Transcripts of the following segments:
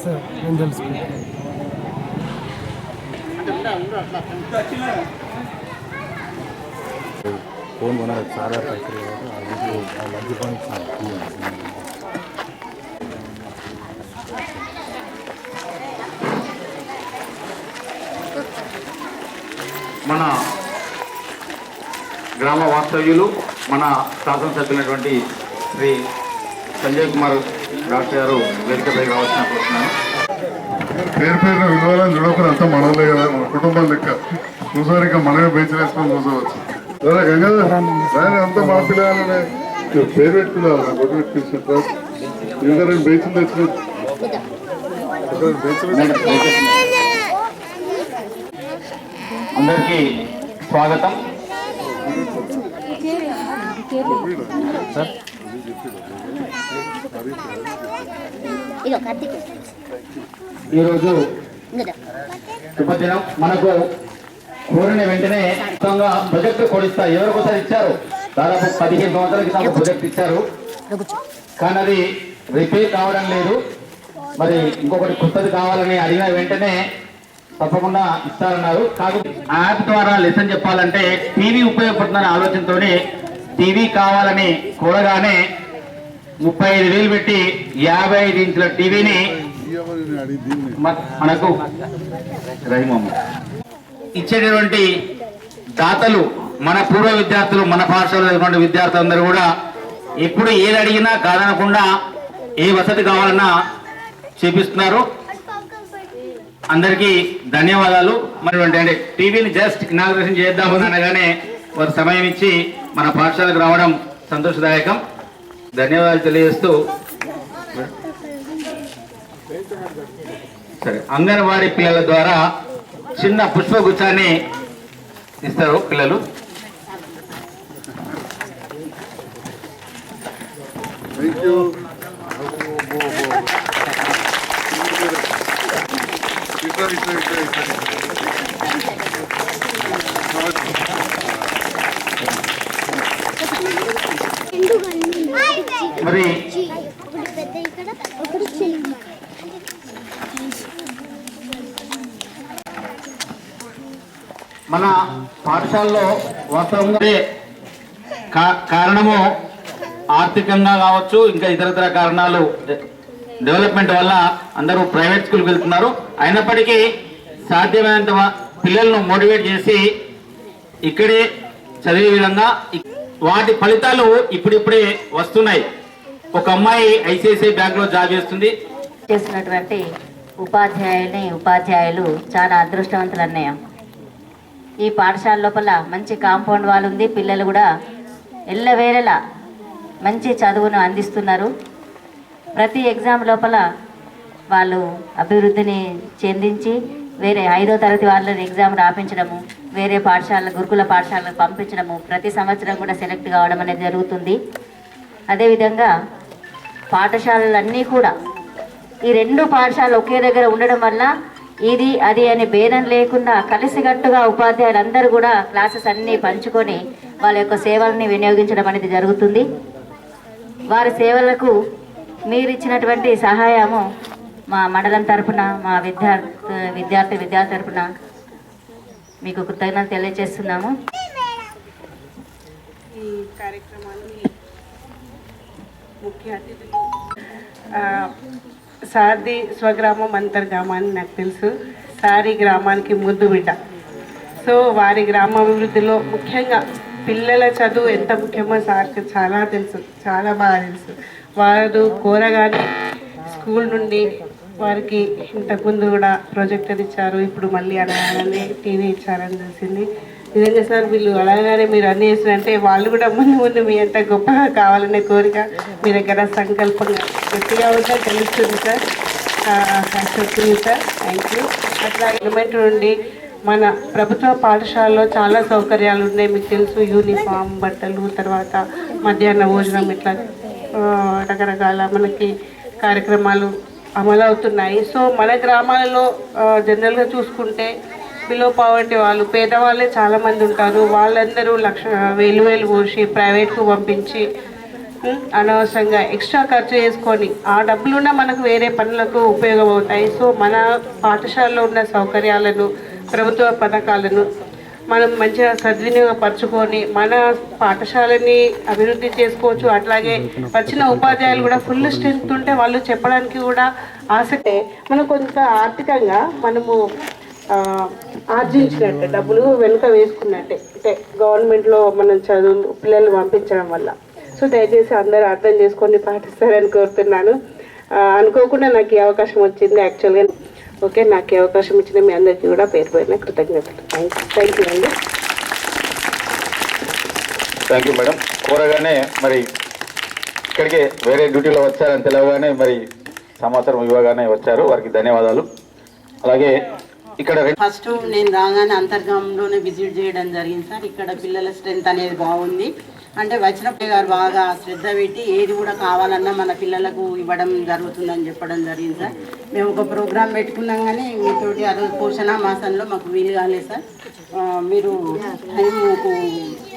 Sir phone కొనగా చాలా మంచి ఫోన్ మన గ్రామ వాస్తవ్యులు మన శాసనసభ్యులైనటువంటి శ్రీ సంజయ్ కుమార్ డాక్టర్ గారు వేదికపై రావాల్సిన కోరుతున్నాను పేరు పేరున విలువలను చూడకుండా అంతా మనలే కదా మన కుటుంబం లెక్క. చూసారు ఇంకా మనమే బెంచ్ వేసుకొని సరే గంగాధర్ అంతా మా పిల్లగానే పేరు పెట్టుకున్నారు నాకు కొట్టు పెట్టుకుంటారు ఇంకా రెండు బెంచ్లు తెచ్చిన బెంచ్లు అందరికీ స్వాగతం. కార్తీక్ ఈరోజు శుభదినం. మనకు కోరిన వెంటనే మొత్తంగా ప్రొజెక్ట్ కొడిస్తా ఎవరికోసారి ఇచ్చారు? దాదాపు పదిహేను సంవత్సరాల క్రితం ప్రొజెక్ట్ ఇచ్చారు. కానీ అది రిపేర్ కావడం లేదు. మరి ఇంకొకటి కొత్తది కావాలని అడిగిన వెంటనే తప్పకుండా ఇస్తారన్నారు. కాకపోతే యాప్ ద్వారా లెసన్ చెప్పాలంటే టీవీ ఉపయోగపడుతుందనే ఆలోచనతోనే టీవీ కావాలని కోరగానే ముప్పై ఐదు వేలు పెట్టి యాభై ఐదు ఇంచుల టీవీని మనకు రహిమమ్మ ఇచ్చేటటువంటి దాతలు మన పూర్వ విద్యార్థులు మన పాఠశాలలో విద్యార్థులందరూ కూడా ఎప్పుడు ఏది అడిగినా కాదనకుండా ఏ వసతి కావాలన్నా చేపిస్తున్నారు. అందరికీ ధన్యవాదాలు. మరి అంటే టీవీని జస్ట్ ఇనాగ్రేషన్ చేద్దామని అనగానే వారు సమయం ఇచ్చి మన పాఠశాలకు రావడం సంతోషదాయకం. ధన్యవాదాలు తెలియజేస్తూ సరే అంగన్వాడీ పిల్లల ద్వారా చిన్న పుష్పగుచ్చాన్ని ఇస్తారు పిల్లలు. థ్యాంక్ యూ ఇట్లా ఇట్లా ఇట్లా ఇట్లా మరి మన పాఠశాలలో వాస్తవంగా కా- కారణము ఆర్థికంగా కావచ్చు ఇంకా ఇతరతర కారణాలు డెవలప్మెంట్ వల్ల అందరూ ప్రైవేట్ స్కూల్కి వెళ్తున్నారు. అయినప్పటికీ సాధ్యమైనంత పిల్లలను మోటివేట్ చేసి ఇక్కడే చదివే విధంగా వాటి ఫలితాలు ఇప్పుడిప్పుడే వస్తున్నాయి. ఒక అమ్మాయి ఐసిఐసిఐ బ్యాంక్లో జాబ్ చేస్తుంది. చేసినటువంటి ఉపాధ్యాయుని ఉపాధ్యాయులు చాలా అదృష్టవంతులు అన్నయ్య ఈ పాఠశాల లోపల మంచి కాంపౌండ్ వాల్ ఉంది. పిల్లలు కూడా ఎల్లవేళలా మంచి చదువును అందిస్తున్నారు. ప్రతి ఎగ్జామ్ లోపల వాళ్ళు అభివృద్ధిని చెందించి వేరే ఐదో తరగతి వాళ్ళని ఎగ్జామ్ రాపించడము వేరే పాఠశాల గురుకుల పాఠశాలకు పంపించడము ప్రతి సంవత్సరం కూడా సెలెక్ట్ కావడం అనేది జరుగుతుంది. అదేవిధంగా పాఠశాలలన్నీ కూడా. ఈ రెండు పాఠశాలలు ఒకే దగ్గర ఉండడం వల్ల ఇది అది అనే భేదం లేకుండా కలిసికట్టుగా ఉపాధ్యాయులు అందరూ కూడా క్లాసెస్ అన్నీ పంచుకొని వాళ్ళ యొక్క సేవల్ని వినియోగించడం అనేది జరుగుతుంది. వారి సేవలకు మీరు ఇచ్చినటువంటి సహాయము మా మండలం తరపున మా విద్యార్థి విద్యార్థి విద్యార్థి తరఫున మీకు కృతజ్ఞత తెలియజేస్తున్నాము. ఈ కార్యక్రమాన్ని ముఖ్య అతిథులు సార్ది స్వగ్రామం అంతర్గ్రామం నాకు తెలుసు. సారి గ్రామానికి ముద్దు బిడ్డ. సో వారి గ్రామాభివృద్ధిలో ముఖ్యంగా పిల్లల చదువు ఎంత ముఖ్యమో సార్కి చాలా తెలుసు. చాలా బాగా తెలుసు. వారు కోరగానే స్కూల్ నుండి వారికి ఇంతకుముందు కూడా ప్రొజెక్టర్ ఇచ్చారు. ఇప్పుడు మళ్ళీ అడగాలని టీవీ ఇచ్చారని తెలిసింది. నిజంగా సార్ వీళ్ళు అలాగనే మీరు అన్ని చేసినంటే వాళ్ళు కూడా ముందు ముందు మీ అంత గొప్పగా కావాలనే కోరిక మీ దగ్గర సంకల్పంగా గట్టిగా ఉంటే తెలుస్తుంది సార్. చెప్తుంది సార్. థ్యాంక్ యూ అట్లా గవర్నమెంట్ నుండి మన ప్రభుత్వ పాఠశాలలో చాలా సౌకర్యాలు ఉన్నాయి. మీకు తెలుసు యూనిఫామ్ బట్టలు తర్వాత మధ్యాహ్న భోజనం ఇట్లా రకరకాల మనకి కార్యక్రమాలు అమలవుతున్నాయి. సో మన గ్రామాలలో జనరల్గా చూసుకుంటే బిలో పావర్టీ వాళ్ళు పేదవాళ్ళే చాలామంది ఉంటారు. వాళ్ళందరూ లక్ష వేలు వేలు పోసి ప్రైవేట్కు పంపించి అనవసరంగా ఎక్స్ట్రా ఖర్చు చేసుకొని ఆ డబ్బులున్న మనకు వేరే పనులకు ఉపయోగం అవుతాయి సో మన పాఠశాలలో ఉన్న సౌకర్యాలను ప్రభుత్వ పథకాలను మనం మంచిగా సద్వినియోగపరచుకొని మన పాఠశాలని అభివృద్ధి చేసుకోవచ్చు. అట్లాగే వచ్చిన ఉపాధ్యాయులు కూడా ఫుల్ స్ట్రెంత్ ఉంటే వాళ్ళు చెప్పడానికి కూడా ఆసక్తే. మనం కొంత ఆర్థికంగా మనము ఆర్జించినట్టే డబ్బులు వెనుక వేసుకున్నట్టే. అంటే గవర్నమెంట్లో మనం చదువు పిల్లల్ని పంపించడం వల్ల. సో దయచేసి అందరూ అర్థం చేసుకొని పాటిస్తారని కోరుతున్నాను. అనుకోకుండా నాకు ఈ అవకాశం వచ్చింది యాక్చువల్గా. ఓకే నాకు ఈ అవకాశం ఇచ్చిన మీ అందరికీ కూడా పేరు పోయిన కృతజ్ఞతలు. Thank you. థ్యాంక్ యూ అండి. Thank you madam. కోరగానే మరి ఇక్కడికి వేరే డ్యూటీలో వచ్చారని తెలియగానే మరి సమాచారం ఇవ్వగానే వచ్చారు. వారికి ధన్యవాదాలు. అలాగే ఇక్కడ ఫస్ట్ నేను రాగానే అంతర్గామంలోనే విజిట్ చేయడం జరిగింది సార్. ఇక్కడ పిల్లల స్ట్రెంత్ అనేది బాగుంది. అంటే వచ్చినప్పుడు గారు బాగా శ్రద్ధ పెట్టి ఏది కూడా కావాలన్నా మన పిల్లలకు ఇవ్వడం జరుగుతుందని చెప్పడం జరిగింది సార్. మేము ఒక ప్రోగ్రాం పెట్టుకున్నాం కానీ మీతోటి ఆ రోజు పోషణ మాసంలో మాకు వీలు కాలేదు సార్. మీరు టైం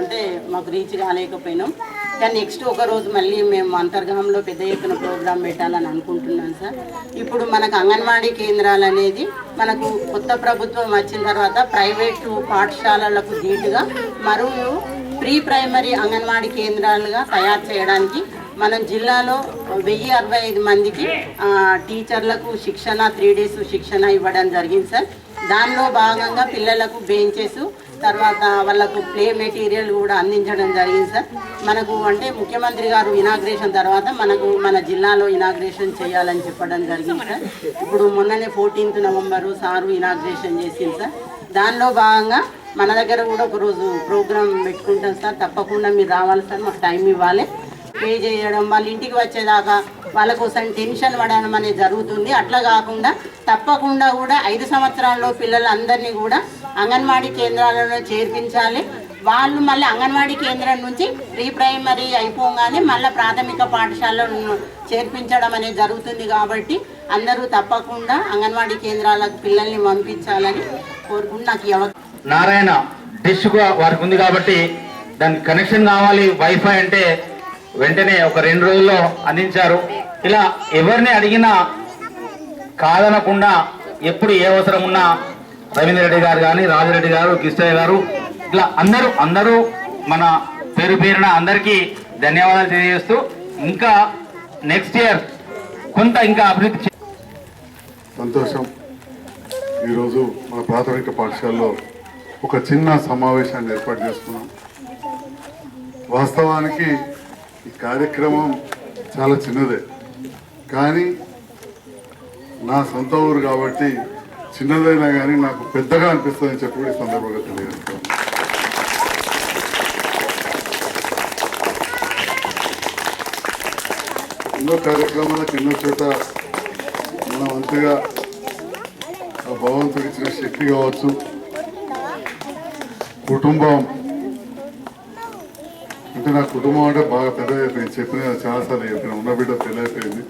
అంటే మాకు రీచ్ కాలేకపోయినాం. కానీ నెక్స్ట్ ఒక రోజు మళ్ళీ మేము అంతర్గంలో పెద్ద ఎత్తున ప్రోగ్రాం పెట్టాలని అనుకుంటున్నాం సార్. ఇప్పుడు మనకు అంగన్వాడీ కేంద్రాలు అనేది మనకు కొత్త ప్రభుత్వం వచ్చిన తర్వాత ప్రైవేటు పాఠశాలలకు ధీటుగా మరియు ప్రీ ప్రైమరీ అంగన్వాడీ కేంద్రాలుగా తయారు చేయడానికి మనం జిల్లాలో వెయ్యి అరవై ఐదు మందికి టీచర్లకు శిక్షణ త్రీ డేస్ శిక్షణ ఇవ్వడం జరిగింది సార్. దానిలో భాగంగా పిల్లలకు బెంచెస్ తర్వాత వాళ్ళకు ప్లే మెటీరియల్ కూడా అందించడం జరిగింది సార్. మనకు అంటే ముఖ్యమంత్రి గారు ఇనాగ్రేషన్ తర్వాత మనకు మన జిల్లాలో ఇనాగ్రేషన్ చేయాలని చెప్పడం జరిగింది సార్. ఇప్పుడు మొన్ననే ఫోర్టీన్త్ నవంబరు సారు ఇనాగ్రేషన్ చేసింది సార్. దానిలో భాగంగా మన దగ్గర కూడా ఒక రోజు ప్రోగ్రామ్ పెట్టుకుంటాం సార్. తప్పకుండా మీరు రావాలి సార్. మాకు టైం ఇవ్వాలి. పే చేయడం వాళ్ళ ఇంటికి వచ్చేదాకా వాళ్ళ కోసం టెన్షన్ పడడం అనేది జరుగుతుంది. అట్లా కాకుండా తప్పకుండా కూడా ఐదు సంవత్సరాల్లో పిల్లలందరినీ కూడా అంగన్వాడీ కేంద్రాలలో చేర్పించాలి. వాళ్ళు మళ్ళీ అంగన్వాడీ కేంద్రం నుంచి ప్రీ ప్రైమరీ అయిపోగానే మళ్ళీ ప్రాథమిక పాఠశాలను చేర్పించడం అనేది జరుగుతుంది కాబట్టి అందరూ తప్పకుండా అంగన్వాడీ కేంద్రాలకు పిల్లల్ని పంపించాలని కోరుకుంటూ నాకు నారాయణ డిష్ వారికి ఉంది కాబట్టి దానికి కనెక్షన్ కావాలి. వైఫై అంటే వెంటనే ఒక రెండు రోజుల్లో అందించారు. ఇలా ఎవరిని అడిగినా కాదనకుండా ఎప్పుడు ఏ అవసరం ఉన్నా రవీంద్ర రెడ్డి గారు కానీ రాజరెడ్డి గారు కిష్టయ్య గారు ఇట్లా అందరూ అందరూ మన పేరు పేరున అందరికీ ధన్యవాదాలు తెలియజేస్తూ ఇంకా నెక్స్ట్ ఇయర్ కొంత ఇంకా అభివృద్ధి సంతోషం. ఈరోజు మన ప్రాథమిక పాఠశాలలో ఒక చిన్న సమావేశాన్ని ఏర్పాటు చేసుకున్నాం. వాస్తవానికి ఈ కార్యక్రమం చాలా చిన్నదే. కానీ నా సొంత ఊరు కాబట్టి చిన్నదైనా కానీ నాకు పెద్దగా అనిపిస్తుందని చెప్పి కూడా ఈ సందర్భంగా తెలియజేస్తాను. ఎన్నో కార్యక్రమాలకు ఎన్నో చోట మనం అంతగా ఆ భగవంతుడు ఇచ్చిన శక్తి కావచ్చు కుటుంబం. అంటే నా కుటుంబం అంటే బాగా పెద్ద అయిపోయింది చెప్పిన చాలాసార్లు చెప్పిన ఉన్న బిడ్డ తెలియపోయింది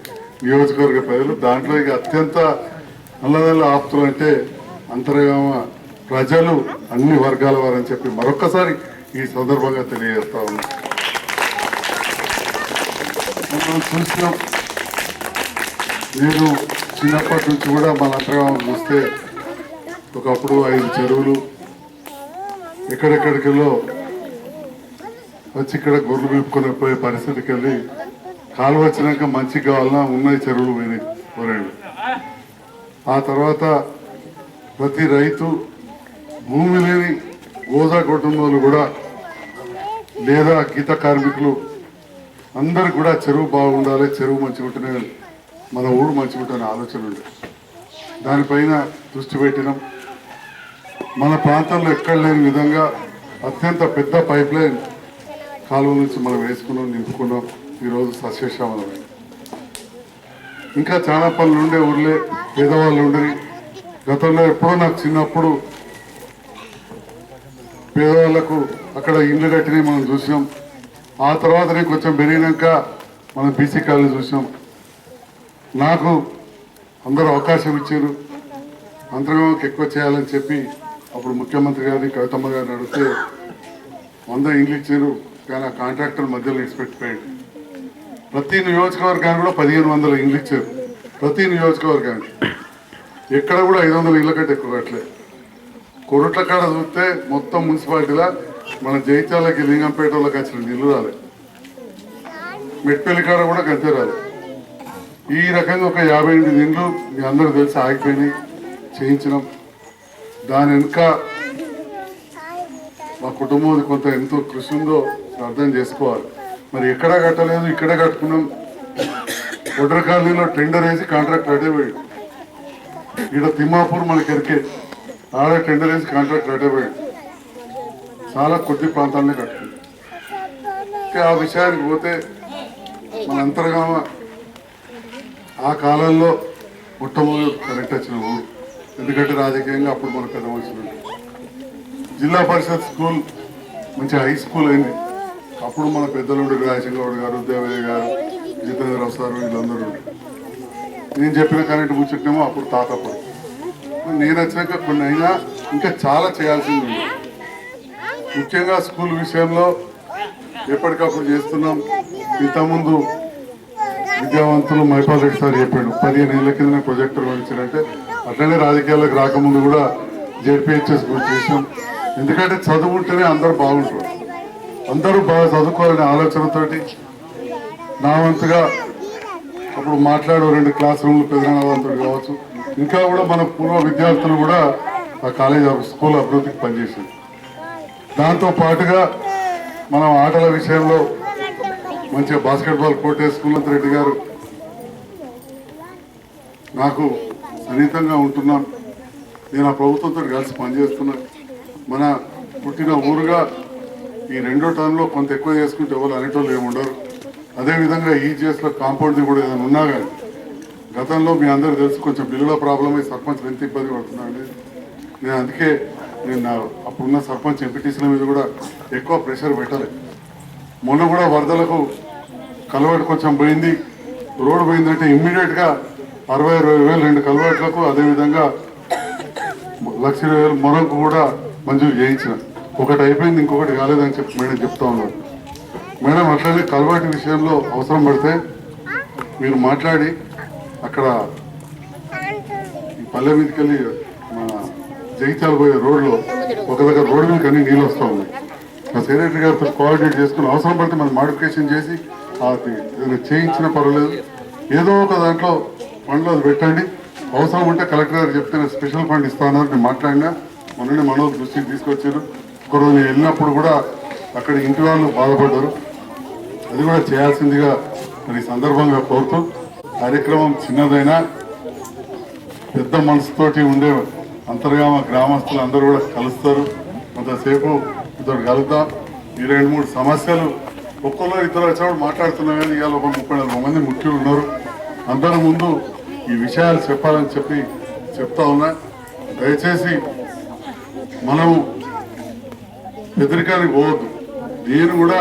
నియోజకవర్గ ప్రజలు దాంట్లో ఇక అత్యంత నల్లనల్ల ఆప్తులు అంటే అంతర్గామ ప్రజలు అన్ని వర్గాల వారని చెప్పి మరొక్కసారి ఈ సందర్భంగా తెలియజేస్తా ఉన్నా. మనం చూసినాం నేను చిన్నప్పటి నుంచి కూడా మన అంతర్గామం చూస్తే ఒకప్పుడు ఐదు చెరువులు ఎక్కడెక్కడికెళ్ళో వచ్చి ఇక్కడ గొర్రెలు మేపుకొని పోయే పరిస్థితికి వెళ్ళి కాలువ వచ్చినాక మంచి కావాలన్నా ఉన్నాయి చెరువులు పోయినాయి పోరేళ్ళు ఆ తర్వాత ప్రతి రైతు భూమి లేని గోదా కుటుంబాలు కూడా లేదా గీత కార్మికులు అందరు కూడా చెరువు బాగుండాలి చెరువు మంచిగుంటనే మన ఊరు మంచిగుంటనే ఆలోచన ఉంది. దానిపైన దృష్టి పెట్టినాం. మన ప్రాంతంలో ఎక్కడ లేని విధంగా అత్యంత పెద్ద పైప్ లైన్ కాలువ నుంచి మనం వేసుకున్నాం నింపుకున్నాం. ఈరోజు సస్యశ్యామలమే ఇంకా చాలా పనులు ఉండే ఊర్లే పేదవాళ్ళు ఉండేవి గతంలో ఎప్పుడో నాకు చిన్నప్పుడు పేదవాళ్ళకు అక్కడ ఇండ్లు కట్టినవి మనం చూసినాం. ఆ తర్వాత నేను కొంచెం పెరిగినాక మనం బీసీ కాలేజ్ చూసినాం. నాకు అందరూ అవకాశం ఇచ్చారు. అంతర్గంకి ఎక్కువ చేయాలని చెప్పి అప్పుడు ముఖ్యమంత్రి గారిని కవితమ్మ గారిని అడిగితే వంద ఇండ్లు ఇచ్చారు. కానీ ఆ కాంట్రాక్టర్ మధ్యలో ఇచ్చిపెట్టిపోయాడు ప్రతి నియోజకవర్గానికి కూడా పదిహేను వందల ఇండ్లు ఇచ్చారు. ప్రతి నియోజకవర్గానికి. ఎక్కడ కూడా ఐదు వందల ఇళ్ళ కంటే ఎక్కువ కట్టలేదు కొరట్ల కాడ చూస్తే మొత్తం మున్సిపాలిటీలో మన జైత్యాలకి లింగంపేట వాళ్ళకి వచ్చిన ఇల్లు రాలేదు మెట్పల్లి కాడ కూడా గంతే రాలేదు ఈ రకంగా ఒక యాభై ఎనిమిది ఇండ్లు మీ అందరూ తెలిసి ఆగిపోయినాయి. చేయించినాం. దాని వెనుక మా కుటుంబం కొంత ఎంతో కృషి ఉందో అర్థం చేసుకోవాలి. మరి ఎక్కడా కట్టలేదు ఇక్కడే కట్టుకున్నాం. ఒడ్ర కాలనీలో టెండర్ వేసి కాంట్రాక్ట్ అడే ఇక్కడ ఈడ తిమ్మాపూర్ మనకి ఎరికే ఆడ టెండర్ వేసి కాంట్రాక్ట్ అడే చాలా కొద్ది ప్రాంతాలనే కట్టుకుంది ఆ విషయానికి పోతే మన అంతర్గామ ఆ కాలంలో మొట్టమొదటి కరెక్ట్ వచ్చిన ఊరు. ఎందుకంటే రాజకీయంగా అప్పుడు మనకు పెద్ద వచ్చిన జిల్లా పరిషత్ స్కూల్ మంచి హై స్కూల్ అయింది. అప్పుడు మన పెద్దలుండి రాజశేఖరరావు గారు దేవయ్య గారు జితేంద్ర సార్ వీళ్ళందరూ. నేను చెప్పిన కరెంట్ ముచ్చటమో అప్పుడు తాతప్పుడు. నేను వచ్చినాక కొన్ని అయినా ఇంకా చాలా చేయాల్సింది ఉంది. ముఖ్యంగా స్కూల్ విషయంలో ఎప్పటికప్పుడు చేస్తున్నాం. ఇంతకుముందు విద్యావంతులు మైపాల్ రెడ్డి సార్ చెప్పాడు పదిహేను ఏళ్ళ కింద ప్రొజెక్టర్ పంపించారంటే అట్లనే రాజకీయాలకు రాకముందు కూడా జెడ్పీహెచ్ఎస్ గురించి చేసాం ఎందుకంటే చదువుకుంటేనే అందరూ బాగుంటారు. అందరూ బాగా చదువుకోవాలనే ఆలోచనతో నా వంతుగా అప్పుడు మాట్లాడు రెండు క్లాస్ రూమ్లు పెద్దనావంతుడు కావచ్చు. ఇంకా కూడా మన పూర్వ విద్యార్థులు కూడా ఆ కాలేజ్ స్కూల్ అభివృద్ధికి పనిచేసింది దాంతో పాటుగా మనం ఆటల విషయంలో మంచిగా బాస్కెట్బాల్ కోర్ట్ వేసుకున్నంత రెడ్డి గారు నాకు సన్నిహితంగా ఉంటున్నాను. నేను ఆ ప్రభుత్వంతో కలిసి పనిచేస్తున్నాను మన పుట్టిన ఊరుగా ఈ రెండో టర్మ్లో కొంత ఎక్కువ చేసుకుంటే ఎవరు అనేటోళ్ళు ఏముండరు. అదేవిధంగా ఈ లో కాంపౌండ్ కూడా ఏదైనా ఉన్నా కానీ గతంలో మీ అందరూ తెలుసు కొంచెం బిల్లుల ప్రాబ్లం అయి సర్పంచ్ ఎంత ఇబ్బంది పడుతున్నాండి నేను అందుకే నేను నా అప్పుడున్న సర్పంచ్ ఎంపీటీసీల మీద కూడా ఎక్కువ ప్రెషర్ పెట్టలేదు మొన్న కూడా వరదలకు కలవాటు కొంచెం పోయింది. రోడ్డు పోయిందంటే ఇమ్మీడియట్గా అరవై ఇరవై వేలు రెండు కలవాట్లకు అదేవిధంగా లక్ష ఇరవై వేలు మరొక కూడా మంజూరు చేయించిన. ఒకటి అయిపోయింది ఇంకొకటి కాలేదని చెప్పి మేడం చెప్తా ఉన్నారు. మేడం అట్లనే కలవాటి విషయంలో అవసరం పడితే మీరు మాట్లాడి అక్కడ ఈ పల్లె మీదకి వెళ్ళి మన జగిత్యాల పోయే రోడ్లో ఒక దగ్గర రోడ్డు మీద అన్ని నీళ్ళు వస్తూ ఉన్నాయి. మా సెక్రటరీ గారితో కోఆర్డినేట్ చేసుకుని అవసరం పడితే మనం మాడిఫికేషన్ చేసి అది ఏదైనా చేయించిన పర్వాలేదు. ఏదో ఒక దాంట్లో ఫండ్లో అది పెట్టండి. అవసరం ఉంటే కలెక్టర్ గారు చెప్తే స్పెషల్ ఫండ్ ఇస్తానని మాట్లాడినా. మొన్ననే మనోజ్ దృష్టికి తీసుకొచ్చారు. ఒకరోజు నేను వెళ్ళినప్పుడు కూడా అక్కడ ఇంటి వాళ్ళు బాధపడ్డారు. అది కూడా చేయాల్సిందిగా మరి సందర్భంగా కోరుతూ కార్యక్రమం చిన్నదైనా పెద్ద మనసుతోటి ఉండే అంతర్గామ గ్రామస్తులు అందరూ కూడా కలుస్తారు. కొంతసేపు ఇద్దరు కలుద్దాం. ఈ రెండు మూడు సమస్యలు ఒక్కళ్ళు ఇద్దరు వచ్చినప్పుడు మాట్లాడుతున్నాం కానీ ఇవాళ ఒక ముప్పై నలభై మంది ముఖ్యులు ఉన్నారు. అందరి ముందు ఈ విషయాలు చెప్పాలని చెప్పి చెప్తా ఉన్నా. దయచేసి మనము ఎదురికానికి పోవద్దు. నేను కూడా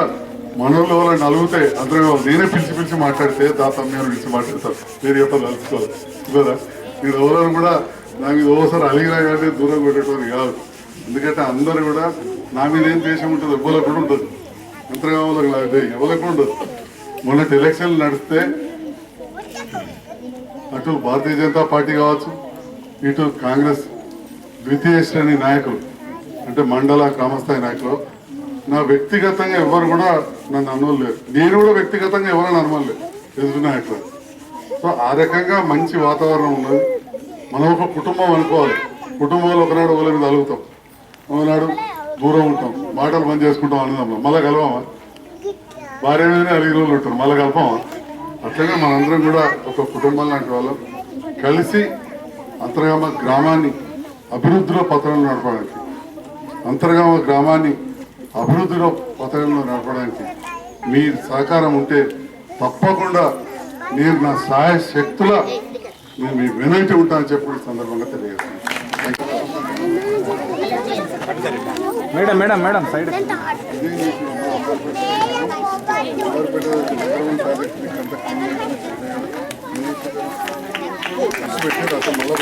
మనలో వాళ్ళని అలుగుతే అందరూ నేనే పిలిచి పిలిచి మాట్లాడితే దాత మీరు పిలిచి మాట్లాడతారు. మీరు చెప్పాలి కలుసుకోవాలి కదా మీరు ఎవరైనా కూడా నా మీద ఓసారి అలిగినా కానీ దూరం పెట్టేటోని కాదు. ఎందుకంటే అందరూ కూడా నా మీద ఏం దేశం ఉంటుంది ఎవరికి కూడా ఉంటుంది యంత్రగామలకు నాకు ఎవరికి ఉండదు. మొన్నటి ఎలక్షన్లు నడిస్తే అటు భారతీయ జనతా పార్టీ కావచ్చు ఇటు కాంగ్రెస్ ద్వితీయ శ్రేణి నాయకులు అంటే మండల గ్రామస్థాయి నాయకులు. నా వ్యక్తిగతంగా ఎవరు కూడా నన్ను అనవలేదు నేను కూడా వ్యక్తిగతంగా ఎవరైనా అనవలేదు ఎదురు నాయకులు. సో ఆ రకంగా మంచి వాతావరణం ఉన్నది. మనం ఒక కుటుంబం అనుకోవాలి. కుటుంబంలో ఒకనాడు ఒకరి మీద అలుగుతాం. ఒకనాడు దూరం ఉంటాం. మాటలు పని చేసుకుంటాం అనుదాం మళ్ళీ కలవామా? భార్య మీదనే అలిగి రోజులు ఉంటారు. మళ్ళీ కలపమా? అట్లనే మనందరం కూడా ఒక కుటుంబం లాంటి వాళ్ళం. కలిసి అంతర్గామ గ్రామాన్ని అభివృద్ధిలో పత్రాలు నడపడానికి అంతర్గామ గ్రామాన్ని అభివృద్ధిలో పథకంలో నడపడానికి మీ సహకారం ఉంటే తప్పకుండా నేను నా సహాయ శక్తుల నేను మీ వెనక్కి ఉంటానని చెప్పి సందర్భంగా తెలియజేస్తాను మేడం మేడం మేడం సైడ్. పెట్టారు అసలు మళ్ళీ